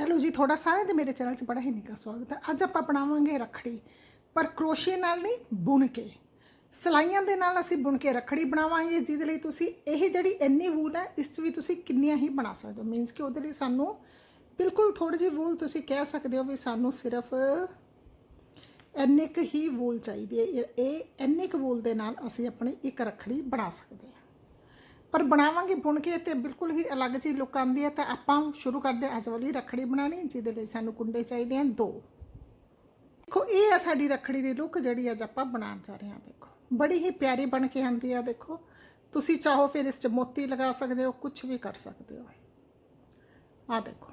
Hello ਜੀ, ਤੁਹਾਡਾ ਸਾਰਿਆਂ ਦੇ ਮੇਰੇ ਚੈਨਲ 'ਚ ਬੜਾ ਹੀ ਨਿੱਘਾ ਸਵਾਗਤ ਹੈ। ਅੱਜ ਆਪਾਂ ਬਣਾਵਾਂਗੇ ਰੱਖੜੀ, ਪਰ ਕਰੋਸ਼ੀਏ ਨਾਲ ਨਹੀਂ, ਬੁਣ ਕੇ। ਸਲਾਈਆਂ ਦੇ ਨਾਲ ਅਸੀਂ ਬੁਣ ਕੇ ਰੱਖੜੀ ਬਣਾਵਾਂਗੇ, ਜਿਹਦੇ ਲਈ ਤੁਸੀਂ ਇਹ ਜਿਹੜੀ ਇੰਨੀ ਵੂਲ ਹੈ, ਇਸ 'ਚ ਵੀ ਤੁਸੀਂ ਕਿੰਨੀਆਂ ਹੀ ਬਣਾ ਸਕਦੇ ਹੋ। ਮੀਨਸ ਕਿ ਉਹਦੇ ਲਈ ਸਾਨੂੰ ਬਿਲਕੁਲ ਥੋੜੀ ਜਿਹੀ ਵੂਲ ਤੁਸੀਂ ਕਹਿ ਸਕਦੇ ਹੋ ਵੀ ਸਾਨੂੰ ਸਿਰਫ ਇੰਨੇ ਕੁ ਹੀ ਵੂਲ ਚਾਹੀਦੀ ਹੈ। ਇਹ- ਇਹ ਇੰਨੇ ਕੁ ਵੂਲ ਦੇ ਨਾਲ ਅਸੀਂ ਆਪਣੀ ਇੱਕ ਰੱਖੜੀ ਬਣਾ ਸਕਦੇ ਹਾਂ। ਪਰ ਬਣਾਵਾਂਗੇ ਬੁਣ ਕੇ ਤੇ ਬਿਲਕੁਲ ਹੀ ਅਲੱਗ ਜਿਹੀ ਲੁੱਕ ਆਉਂਦੀ ਹੈ ਤਾਂ ਆਪਾਂ ਸ਼ੁਰੂ ਕਰਦੇ ਹਾਂ। ਅੱਜ ਵਾਲੀ ਰੱਖੜੀ ਬਣਾਉਣੀ, ਜਿਹਦੇ ਲਈ ਸਾਨੂੰ ਕੁੰਡੇ ਚਾਹੀਦੇ ਹਨ। ਦੋ। ਦੇਖੋ, ਇਹ ਆ ਸਾਡੀ ਰੱਖੜੀ ਦੀ ਲੁੱਕ ਜਿਹੜੀ ਅੱਜ ਆਪਾਂ ਬਣਾਉਣ ਜਾ ਰਹੇ ਹਾਂ। ਦੇਖੋ, ਬੜੀ ਹੀ ਪਿਆਰੀ ਬਣ ਕੇ ਆਉਂਦੀ ਆ। ਦੇਖੋ, ਤੁਸੀਂ ਚਾਹੋ ਫਿਰ ਇਸ 'ਚ ਮੋਤੀ ਲਗਾ ਸਕਦੇ ਹੋ ਕੁਝ ਵੀ ਕਰ ਸਕਦੇ ਹੋ। ਆ ਦੇਖੋ।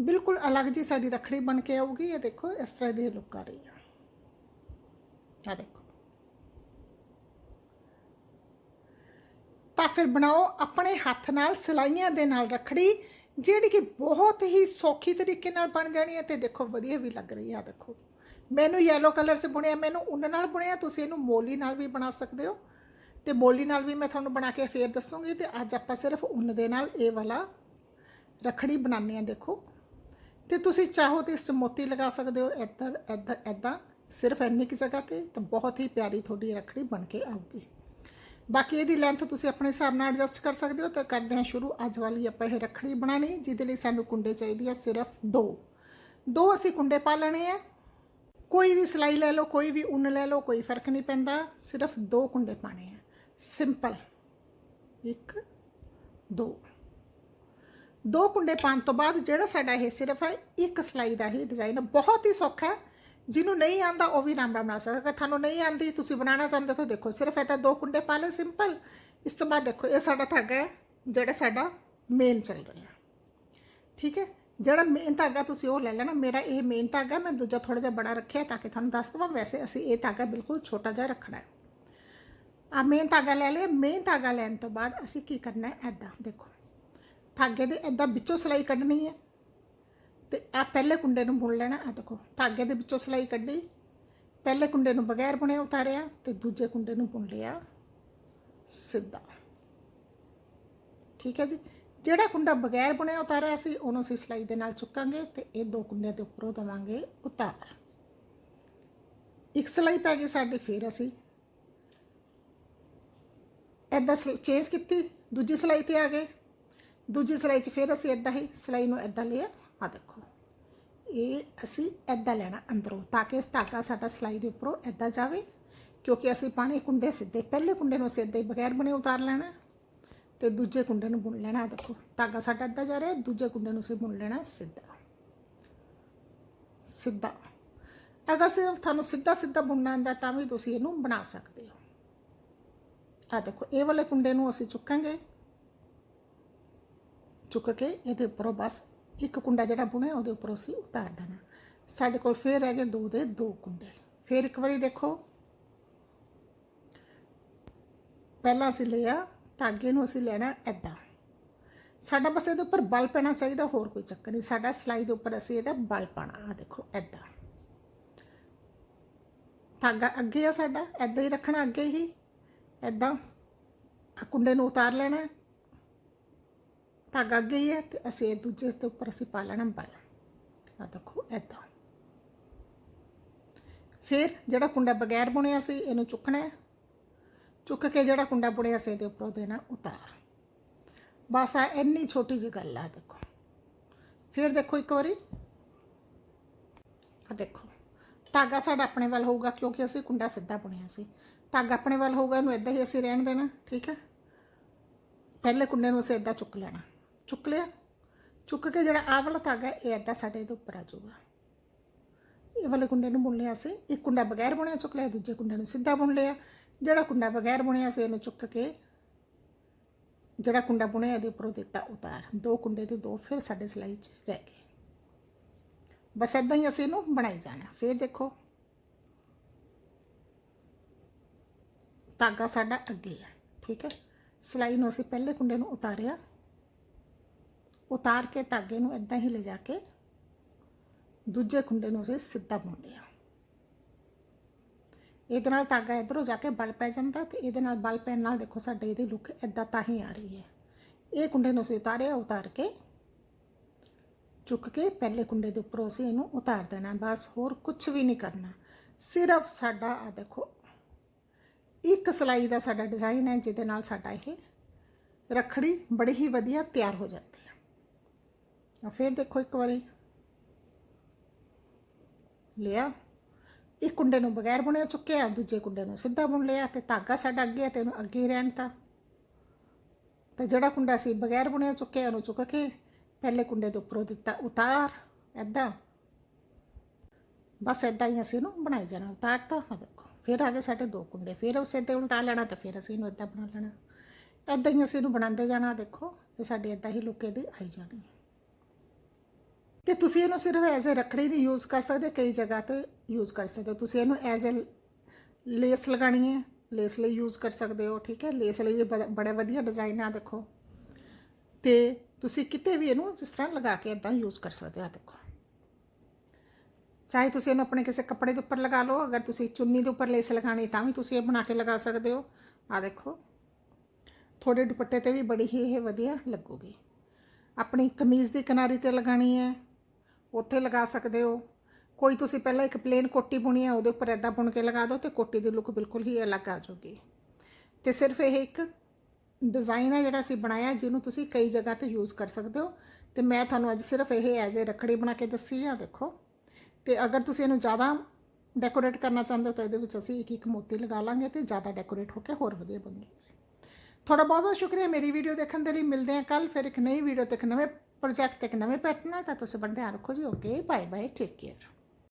ਬਿਲਕੁਲ ਅਲੱਗ ਜੀ ਸਾਡੀ ਰੱਖੜੀ ਬਣ ਕੇ ਆਊਗੀ। ਇਹ ਦੇਖੋ, ਇਸ ਤਰ੍ਹਾਂ ਦੀ ਲੁੱਕ ਆ ਰਹੀ ਹੈ ਆ ਦੇਖੋ ਤਾਂ ਫਿਰ ਬਣਾਓ ਆਪਣੇ ਹੱਥ ਨਾਲ ਸਿਲਾਈਆਂ ਦੇ ਨਾਲ ਰੱਖੜੀ, ਜਿਹੜੀ ਕਿ ਬਹੁਤ ਹੀ ਸੌਖੀ ਤਰੀਕੇ ਨਾਲ ਬਣ ਜਾਣੀ ਹੈ ਤੇ ਦੇਖੋ ਵਧੀਆ ਵੀ ਲੱਗ ਰਹੀ ਹੈ ਦੇਖੋ। ਮੈਨੂੰ ਯੈਲੋ ਕਲਰ 'ਚ ਬੁਣਿਆ ਮੈਨੂੰ ਉੱਨ ਨਾਲ ਬੁਣਿਆ ਤੁਸੀਂ ਇਹਨੂੰ ਮੋਲੀ ਨਾਲ ਵੀ ਬਣਾ ਸਕਦੇ ਹੋ। ਤੇ ਮੋਲੀ ਨਾਲ ਵੀ ਮੈਂ ਤੁਹਾਨੂੰ ਬਣਾ ਕੇ ਫੇਰ ਦੱਸੂਗੀ ਤੇ ਅੱਜ ਆਪਾਂ ਸਿਰਫ ਉੱਨ ਦੇ ਨਾਲ ਇਹ ਵਾਲਾ ਰੱਖੜੀ ਬਣਾਉਂਦੇ ਆ ਦੇਖੋ। ਤੇ ਤੁਸੀਂ ਚਾਹੋ ਤੇ ਇਸ 'ਚ ਮੋਤੀ ਲਗਾ ਸਕਦੇ ਹੋ, ਇੱਧਰ ਇੱਧਰ, ਇੱਦਾਂ, ਸਿਰਫ ਇੰਨੀ ਕੁ ਜਗ੍ਹਾ ਤੇ ਤਾਂ ਬਹੁਤ ਹੀ ਪਿਆਰੀ ਤੁਹਾਡੀ ਰੱਖੜੀ ਬਣ ਕੇ ਆਊਗੀ। ਬਾਕੀ ਇਹਦੀ ਲੈਂਥ ਤੁਸੀਂ ਆਪਣੇ ਹਿਸਾਬ ਨਾਲ ਐਡਜਸਟ ਕਰ ਸਕਦੇ ਹੋ, ਤਾਂ ਕਰਦੇ ਹਾਂ ਸ਼ੁਰੂ। ਅੱਜ ਵਾਲੀ ਆਪਾਂ ਇਹ ਰੱਖੜੀ ਬਣਾਣੀ ਜਿਹਦੇ ਲਈ ਸਾਨੂੰ ਕੁੰਡੇ ਚਾਹੀਦੇ ਆ ਸਿਰਫ ਦੋ। ਦੋ ਅਸੀਂ ਕੁੰਡੇ ਪਾ ਲੈਣੇ ਆ। ਕੋਈ ਵੀ ਸਿਲਾਈ ਲੈ ਲਓ, ਕੋਈ ਵੀ ਉੱਨ ਲੈ ਲਓ, ਕੋਈ ਫ਼ਰਕ ਨਹੀਂ ਪੈਂਦਾ। ਸਿਰਫ ਦੋ ਕੁੰਡੇ ਪਾਣੇ ਆ। ਸਿੰਪਲ ਇੱਕ, ਦੋ। ਦੋ ਕੁੰਡੇ ਪਾਉਣ ਤੋਂ ਬਾਅਦ ਜਿਹੜਾ ਸਾਡਾ ਇਹ ਸਿਰਫ ਹੈ, ਇੱਕ ਸਲਾਈ ਦਾ ਹੀ ਡਿਜ਼ਾਈਨ ਬਹੁਤ ਹੀ ਸੌਖਾ ਹੈ। ਜਿਹਨੂੰ ਨਹੀਂ ਆਂਦਾ ਉਹ ਵੀ ਆਰਾਮ ਨਾਲ ਬਣਾ ਸਕਦਾ ਅਗਰ ਤੁਹਾਨੂੰ ਨਹੀਂ ਆਂਦੀ, ਤੁਸੀਂ ਬਣਾਉਣਾ ਚਾਹੁੰਦੇ ਤਾਂ ਦੇਖੋ, ਸਿਰਫ ਇਹ ਦੋ ਕੁੰਡੇ ਪਾ ਲਏ ਸਿੰਪਲ ਇਸ ਤੋਂ ਬਾਅਦ ਦੇਖੋ, ਇਹ ਸਾਡਾ ਧਾਗਾ ਹੈ, ਜਿਹੜਾ ਸਾਡਾ ਮੇਨ ਚੱਲ ਰਿਹਾ ਠੀਕ ਹੈ? ਜਿਹੜਾ ਮੇਨ ਧਾਗਾ ਤੁਸੀਂ ਉਹ ਲੈ ਲੈਣਾ, ਮੇਰਾ ਇਹ ਮੇਨ ਧਾਗਾ, ਮੈਂ ਦੂਜਾ ਥੋੜਾ ਜਿਹਾ ਬੜਾ ਰੱਖਿਆ ਤਾਂ ਕਿ ਤੁਹਾਨੂੰ ਦੱਸ ਦਵਾਂ, ਵੈਸੇ ਅਸੀਂ ਇਹ ਧਾਗਾ ਬਿਲਕੁਲ ਛੋਟਾ ਜਿਹਾ ਰੱਖਣਾ ਹੈ। ਆ ਮੇਨ ਧਾਗਾ ਲੈ ਲਿਆ ਮੇਨ ਧਾਗਾ ਲੈਣ ਤੋਂ ਬਾਅਦ ਅਸੀਂ ਕੀ ਕਰਨਾ ਹੈ? ਐਦਾਂ ਦੇਖੋ। ਧਾਗੇ ਦੇ ਐਦਾਂ ਵਿੱਚੋਂ ਸਲਾਈ ਕੱਢਣੀ ਹੈ। ਤੇ ਆ ਪਹਿਲੇ ਕੁੰਡੇ ਨੂੰ ਬੁਣ ਲੈਣਾ ਆ ਦੇਖੋ, ਧਾਗੇ ਦੇ ਵਿੱਚੋਂ ਸਲਾਈ ਕੱਢੀ। ਪਹਿਲੇ ਕੁੰਡੇ ਨੂੰ ਬਗੈਰ ਬੁਣੇ ਉਤਾਰਿਆ ਤੇ ਦੂਜੇ ਕੁੰਡੇ ਨੂੰ ਬੁਣ ਲਿਆ। ਸਿੱਧਾ। ਠੀਕ ਹੈ ਜੀ? ਜਿਹੜਾ ਕੁੰਡਾ ਬਗੈਰ ਬੁਣਿਆ ਉਤਾਰਿਆ ਸੀ, ਉਹਨੂੰ ਅਸੀਂ ਸਲਾਈ ਦੇ ਨਾਲ ਚੁੱਕਾਂਗੇ ਤੇ ਇਹ ਦੋ ਕੁੰਡਿਆਂ ਦੇ ਉੱਪਰੋਂ ਦਵਾਂਗੇ ਉਤਾਰ। ਇੱਕ ਸਲਾਈ ਪੈ ਗਈ ਸਾਡੀ, ਫਿਰ ਅਸੀਂ ਐਦਾਂ ਚੇਂਜ ਕੀਤੀ, ਦੂਜੀ ਸਲਾਈ ਤੇ ਆ ਗਏ। ਦੂਜੀ ਸਲਾਈ 'ਚ ਫਿਰ ਅਸੀਂ ਐਦਾਂ ਹੀ ਸਲਾਈ ਨੂੰ ਐਦਾਂ ਲਿਆ ਆ ਦੇਖੋ। ਇਹ ਅਸੀਂ ਐਦਾਂ ਲੈਣਾ ਅੰਦਰੋਂ ਤਾਂ ਕਿ ਧਾਗਾ ਸਾਡਾ ਸਲਾਈ ਦੇ ਉੱਪਰੋਂ ਐਦਾਂ ਜਾਵੇ, ਕਿਉਂਕਿ ਅਸੀਂ ਪਾਣੇ ਕੁੰਡੇ ਸਿੱਧੇ, ਪਹਿਲੇ ਕੁੰਡੇ ਨੂੰ ਸਿੱਧੇ ਬਗੈਰ ਬਣੇ ਉਤਾਰ ਲੈਣਾ ਤੇ ਦੂਜੇ ਕੁੰਡੇ ਨੂੰ ਬੁਣ ਲੈਣਾ ਆਹ ਦੇਖੋ, ਧਾਗਾ ਸਾਡਾ ਐਦਾਂ ਜਾ ਰਿਹਾ, ਦੂਜੇ ਕੁੰਡੇ ਨੂੰ ਅਸੀਂ ਬੁਣ ਲੈਣਾ ਸਿੱਧਾ। ਸਿੱਧਾ। ਅਗਰ ਸਿਰਫ ਤੁਹਾਨੂੰ ਸਿੱਧਾ ਸਿੱਧਾ ਬੁਣਨਾ ਆਂਦਾ ਤਾਂ ਵੀ ਤੁਸੀਂ ਇਹਨੂੰ ਬਣਾ ਸਕਦੇ ਹੋ। ਆ ਦੇਖੋ, ਇਹ ਵਾਲੇ ਕੁੰਡੇ ਨੂੰ ਅਸੀਂ ਚੁੱਕਾਂਗੇ। ਚੁੱਕ ਕੇ ਇਹਦੇ ਉੱਪਰੋਂ ਬਸ ਇੱਕ ਕੁੰਡਾ ਜਿਹੜਾ ਬੁਣਿਆ ਉਹਦੇ ਉੱਪਰ ਅਸੀਂ ਉਤਾਰ ਦੇਣਾ। ਸਾਡੇ ਕੋਲ ਫੇਰ ਰਹਿ ਗਏ ਦੋ ਦੇ ਦੋ ਕੁੰਡੇ। ਫੇਰ ਇੱਕ ਵਾਰੀ ਦੇਖੋ। ਪਹਿਲਾਂ ਅਸੀਂ ਲਿਆ, ਧਾਗੇ ਨੂੰ ਅਸੀਂ ਲੈਣਾ ਐਦਾਂ ਸਾਡਾ ਬਸ ਇਹਦੇ ਉੱਪਰ ਬਲ ਪੈਣਾ ਚਾਹੀਦਾ, ਹੋਰ ਕੋਈ ਚੱਕਰ ਨਹੀਂ। ਸਾਡਾ ਸਲਾਈ ਦੇ ਉੱਪਰ ਅਸੀਂ ਇਹਦਾ ਬਲ ਪਾਣਾ ਆ ਦੇਖੋ ਐਦਾਂ ਧਾਗਾ ਅੱਗੇ ਆ ਸਾਡਾ ਐਦਾਂ ਹੀ ਰੱਖਣਾ ਅੱਗੇ ਹੀ। ਐਦਾਂ ਕੁੰਡੇ ਨੂੰ ਉਤਾਰ ਲੈਣਾ। ਧਾਗਾ ਅੱਗੇ ਹੀ ਹੈ ਤੇ ਅਸੀਂ ਇਹ ਦੂਜੇ ਦੇ ਉੱਪਰ ਅਸੀਂ ਪਾ ਲੈਣਾ ਬਲ ਆ ਦੇਖੋ ਐਦਾਂ ਫਿਰ ਜਿਹੜਾ ਕੁੰਡਾ ਬਗੈਰ ਬੁਣਿਆ ਸੀ, ਇਹਨੂੰ ਚੁੱਕਣਾ ਹੈ। ਚੁੱਕ ਕੇ ਜਿਹੜਾ ਕੁੰਡਾ ਬੁਣਿਆ ਸੀ, ਇਹਦੇ ਉੱਪਰੋਂ ਦੇਣਾ ਉਤਾਰ। ਬਸ ਆ ਇੰਨੀ ਛੋਟੀ ਜਿਹੀ ਗੱਲ ਆ, ਦੇਖੋ। ਫਿਰ ਦੇਖੋ ਇੱਕ ਵਾਰੀ। ਆ ਦੇਖੋ, ਧਾਗਾ ਸਾਡਾ ਆਪਣੇ ਵੱਲ ਹੋਊਗਾ ਕਿਉਂਕਿ ਅਸੀਂ ਕੁੰਡਾ ਸਿੱਧਾ ਬੁਣਿਆ ਸੀ। ਧਾਗਾ ਆਪਣੇ ਵੱਲ ਹੋਊਗਾ, ਇਹਨੂੰ ਇਦਾਂ ਹੀ ਅਸੀਂ ਰਹਿਣ ਦੇਣਾ, ਠੀਕ ਹੈ? ਪਹਿਲੇ ਕੁੰਡੇ ਨੂੰ ਅਸੀਂ ਇਦਾਂ ਚੁੱਕ ਲੈਣਾ। ਚੁੱਕ ਲਿਆ। ਚੁੱਕ ਕੇ ਜਿਹੜਾ ਆਹ ਵਾਲਾ ਧਾਗਾ ਇਹ ਇਦਾਂ ਸਾਡੇ ਇਹਦੇ ਉੱਪਰ ਆ ਜਾਊਗਾ। ਇਹ ਵਾਲੇ ਕੁੰਡੇ ਨੂੰ ਬੁਣ ਲਿਆ ਸੀ। ਇੱਕ ਕੁੰਡਾ ਬਗੈਰ ਬੁਣਿਆ ਚੁੱਕ ਲਿਆ, ਦੂਜੇ ਕੁੰਡੇ ਨੂੰ ਸਿੱਧਾ ਬੁਣ ਲਿਆ। ਜਿਹੜਾ ਕੁੰਡਾ ਬਗੈਰ ਬੁਣਿਆ ਸੀ, ਇਹਨੂੰ ਚੁੱਕ ਕੇ ਜਿਹੜਾ ਕੁੰਡਾ ਬੁਣਿਆ ਇਹਦੇ ਉੱਪਰੋਂ ਦਿੱਤਾ ਉਤਾਰ। ਦੋ ਕੁੰਡੇ ਤੇ ਦੋ ਫਿਰ ਸਾਡੇ ਸਿਲਾਈ 'ਚ ਰਹਿ ਗਏ। ਬਸ ਇਦਾਂ ਹੀ ਅਸੀਂ ਇਹਨੂੰ ਬਣਾਈ ਜਾਣਾ। ਫਿਰ ਦੇਖੋ। ਧਾਗਾ ਸਾਡਾ ਅੱਗੇ ਹੈ। ਠੀਕ ਹੈ। ਸਿਲਾਈ ਨੂੰ ਅਸੀਂ ਪਹਿਲੇ ਕੁੰਡੇ ਨੂੰ ਉਤਾਰਿਆ। ਉਤਾਰ ਕੇ ਧਾਗੇ ਨੂੰ ਇਦਾਂ ਹੀ ਲਿਜਾ ਕੇ ਦੂਜੇ ਕੁੰਡੇ ਨੂੰ ਅਸੀਂ ਸਿੱਧਾ ਬੁਣ ਲਿਆ ਇਹਦੇ ਨਾਲ ਧਾਗਾ ਇਧਰੋਂ ਜਾ ਕੇ ਬਲ ਪੈ ਜਾਂਦਾ ਤੇ ਇਹਦੇ ਨਾਲ ਬਲ ਪੈਣ ਨਾਲ ਦੇਖੋ ਸਾਡੇ ਇਹਦੀ ਲੁੱਕ ਇਦਾਂ ਤਾਂ ਹੀ ਆ ਰਹੀ ਹੈ। ਇਹ ਕੁੰਡੇ ਨੂੰ ਅਸੀਂ ਉਤਾਰਿਆ, ਉਤਾਰ ਕੇ ਚੁੱਕ ਕੇ ਪਹਿਲੇ ਕੁੰਡੇ ਦੇ ਉੱਪਰੋਂ ਅਸੀਂ ਇਹਨੂੰ ਉਤਾਰ ਦੇਣਾ, ਬਸ ਹੋਰ ਕੁਝ ਵੀ ਨਹੀਂ ਕਰਨਾ। ਸਿਰਫ ਸਾਡਾ ਆ ਦੇਖੋ, ਇੱਕ ਸਲਾਈ ਦਾ ਸਾਡਾ ਡਿਜ਼ਾਈਨ ਹੈ ਜਿਹਦੇ ਨਾਲ ਸਾਡਾ ਇਹ ਰੱਖੜੀ ਬੜੀ ਹੀ ਵਧੀਆ ਤਿਆਰ ਹੋ ਜਾਂਦੀ ਆ ਫਿਰ ਦੇਖੋ ਇੱਕ ਵਾਰੀ। ਲਿਆ। ਇੱਕ ਕੁੰਡੇ ਨੂੰ ਬਗੈਰ ਬੁਣਿਆ ਚੁੱਕਿਆ, ਦੂਜੇ ਕੁੰਡੇ ਨੂੰ ਸਿੱਧਾ ਬੁਣ ਲਿਆ ਤੇ ਧਾਗਾ ਸਾਡਾ ਅੱਗੇ ਹੈ ਤੇ ਇਹਨੂੰ ਅੱਗੇ ਹੀ ਰਹਿਣ ਤਾ। ਤੇ ਜਿਹੜਾ ਕੁੰਡਾ ਸੀ ਬਗੈਰ ਬੁਣਿਆ ਚੁੱਕਿਆ, ਉਹਨੂੰ ਚੁੱਕ ਕੇ ਪਹਿਲੇ ਕੁੰਡੇ ਦੇ ਉੱਪਰੋਂ ਦਿੱਤਾ, ਉਤਾਰ ਐਦਾਂ ਬਸ ਐਦਾਂ ਹੀ ਅਸੀਂ ਇਹਨੂੰ ਬਣਾਈ ਜਾਣਾ, ਉਤਾਰਤਾ। ਹਾਂ ਦੇਖੋ, ਫਿਰ ਆ ਗਏ ਸਾਡੇ ਦੋ ਕੁੰਡੇ। ਫਿਰ ਉਸੇ ਤੇ ਉਲਟਾ ਲੈਣਾ ਤੇ ਫਿਰ ਅਸੀਂ ਇਹਨੂੰ ਐਦਾਂ ਬਣਾ ਲੈਣਾ। ਐਦਾਂ ਹੀ ਅਸੀਂ ਇਹਨੂੰ ਬਣਾਉਂਦੇ ਜਾਣਾ ਦੇਖੋ ਇਹ ਸਾਡੀ ਐਦਾਂ ਹੀ ਲੁੱਕੇ ਦੀ ਆਈ ਜਾਣੀ। ਤੇ ਤੁਸੀਂ ਇਹਨੂੰ ਸਿਰਫ ਐਜ਼ ਅ ਰੱਖੜੀ ਦੀ ਯੂਜ਼ ਕਰ ਸਕਦੇ ਕਈ ਜਗ੍ਹਾ ਤੇ ਯੂਜ਼ ਕਰ ਸਕਦੇ ਤੁਸੀਂ ਇਹਨੂੰ ਐਜ਼ ਅ ਲੇਸ ਲਗਾਣੀ ਹੈ ਲੇਸ ਲਈ ਯੂਜ਼ ਕਰ ਸਕਦੇ ਹੋ, ਠੀਕ ਹੈ? ਲੇਸ ਲਈ ਵੀ ਬੜਾ- ਬੜਾ ਵਧੀਆ ਡਿਜ਼ਾਈਨ ਆ, ਦੇਖੋ। ਤੇ ਤੁਸੀਂ ਕਿਤੇ ਵੀ ਇਹਨੂੰ ਜਿਸ ਤਰ੍ਹਾਂ ਲਗਾ ਕੇ ਇਦਾਂ ਯੂਜ਼ ਕਰ ਸਕਦੇ ਹੋ ਆਹ ਦੇਖੋ। ਚਾਹੇ ਤੁਸੀਂ ਇਹਨੂੰ ਆਪਣੇ ਕਿਸੇ ਕੱਪੜੇ ਦੇ ਉੱਪਰ ਲਗਾ ਲਓ, ਅਗਰ ਤੁਸੀਂ ਚੁੰਨੀ ਦੇ ਉੱਪਰ ਲੇਸ ਲਗਾਣੀ ਤਾਂ ਵੀ ਤੁਸੀਂ ਇਹ ਬਣਾ ਕੇ ਲਗਾ ਸਕਦੇ ਹੋ। ਆ ਦੇਖੋ। ਥੋੜੇ ਦੁਪੱਟੇ ਤੇ ਵੀ ਬੜੀ ਹੀ ਇਹ ਵਧੀਆ ਲੱਗੂਗੀ। ਆਪਣੀ ਕਮੀਜ਼ ਦੀ ਕਿਨਾਰੀ ਤੇ ਲਗਾਣੀ ਹੈ ਉੱਥੇ ਲਗਾ ਸਕਦੇ ਹੋ। ਕੋਈ ਤੁਸੀਂ ਪਹਿਲਾਂ ਇੱਕ ਪਲੇਨ ਕੋਟੀ ਬੁਣੀ ਹੈ, ਉਹਦੇ ਉੱਪਰ ਐਦਾਂ ਬੁਣ ਕੇ ਲਗਾ ਦਿਓ ਤੇ ਕੋਟੀ ਦੀ ਲੁੱਕ ਬਿਲਕੁਲ ਹੀ ਅਲੱਗ ਆ ਜਾਊਗੀ। ਤੇ ਸਿਰਫ ਇਹ ਇੱਕ ਡਿਜ਼ਾਈਨ ਹੈ ਜਿਹੜਾ ਅਸੀਂ ਬਣਾਇਆ, ਜਿਹਨੂੰ ਤੁਸੀਂ ਕਈ ਜਗ੍ਹਾ ਤੇ ਯੂਜ਼ ਕਰ ਸਕਦੇ ਹੋ। ਤੇ ਮੈਂ ਤੁਹਾਨੂੰ ਅੱਜ ਸਿਰਫ ਇਹ ਐਜ਼ ਅ ਰੱਖੜੀ ਬਣਾ ਕੇ ਦੱਸੀ ਆ, ਦੇਖੋ। ਤੇ ਅਗਰ ਤੁਸੀਂ ਇਹਨੂੰ ਜ਼ਿਆਦਾ ਡੈਕੋਰੇਟ ਕਰਨਾ ਚਾਹੁੰਦੇ ਹੋ, ਤਾਂ ਇਹਦੇ ਵਿੱਚ ਅਸੀਂ ਇੱਕ ਇੱਕ ਮੋਤੀ ਲਗਾ ਲਾਂਗੇ ਤੇ ਜ਼ਿਆਦਾ ਡੈਕੋਰੇਟ ਹੋ ਕੇ ਹੋਰ ਵਧੀਆ ਬਣੇਗੀ। ਤੁਹਾਡਾ ਬਹੁਤ ਬਹੁਤ ਸ਼ੁਕਰੀਆ ਮੇਰੀ ਵੀਡੀਓ ਦੇਖਣ ਦੇ ਲਈ। ਮਿਲਦੇ ਹਾਂ ਕੱਲ ਫਿਰ ਇੱਕ ਨਈ ਵੀਡੀਓ ਤੇ ਇੱਕ ਨਵੇਂ ਪ੍ਰੋਜੈਕਟ ਇੱਕ ਨਵੇਂ ਪੈਟਰਨ ਨਾਲ ਤਾਂ ਤੁਸੀਂ ਬੜਾ ਰੱਖੋ ਜੀ, okay bye bye take care